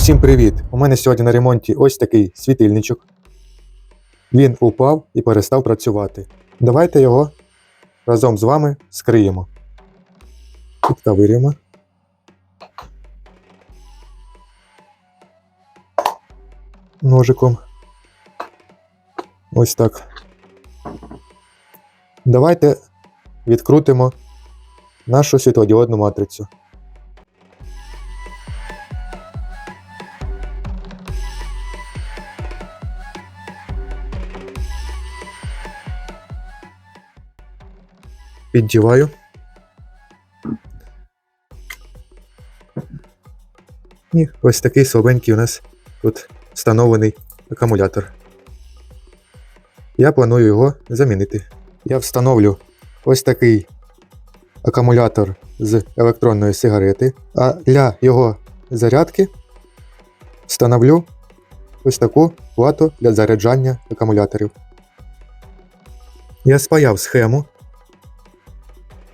Усім привіт! У мене сьогодні на ремонті ось такий світильничок. Він упав і перестав працювати. Давайте його разом з вами скриємо. Підкавирюємо. Ножиком. Ось так. Давайте відкрутимо нашу світлодіодну матрицю. Піддіваю. І ось такий слабенький у нас тут встановлений акумулятор. Я планую його замінити. Я встановлю ось такий акумулятор з електронної сигарети, а для його зарядки встановлю ось таку плату для заряджання акумуляторів. Я спаяв схему.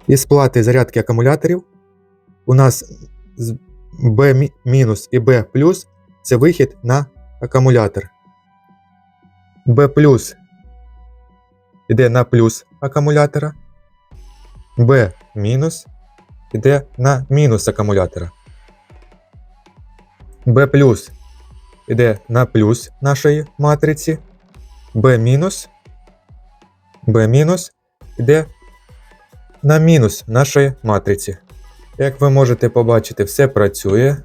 Із плати зарядки акумуляторів у нас B- і B це вихід на акумулятор. B йде на плюс акумулятора. B йде на мінус акумулятора. B йде на плюс нашої матриці. B B йде на мінус нашої матриці. Як ви можете побачити, все працює.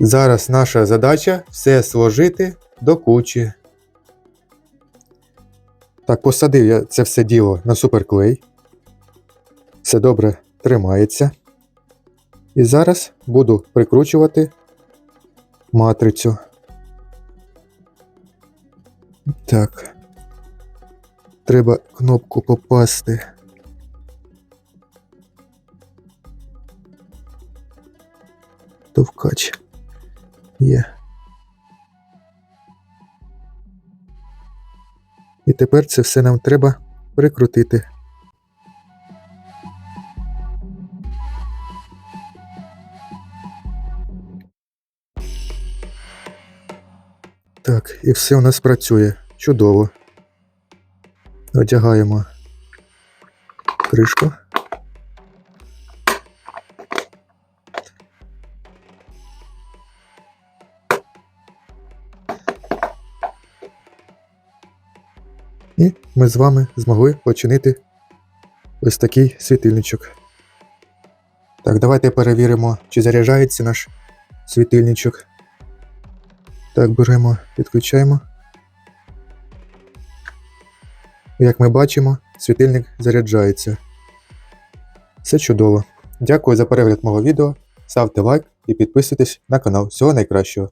Зараз наша задача все сложити до кучі. Так, посадив я це все діло на суперклей. Все добре тримається. І зараз буду прикручувати матрицю. Так. Треба кнопку попасти. Товкач. Є. І тепер це все нам треба прикрутити. Так, і все у нас працює. Чудово. Одягаємо кришку. І ми з вами змогли починити ось такий світильничок. Так, давайте перевіримо, чи заряджається наш світильничок. Так, беремо, підключаємо. Як ми бачимо, світильник заряджається. Все чудово. Дякую за перегляд мого відео. Ставте лайк і підписуйтесь на канал. Всього найкращого.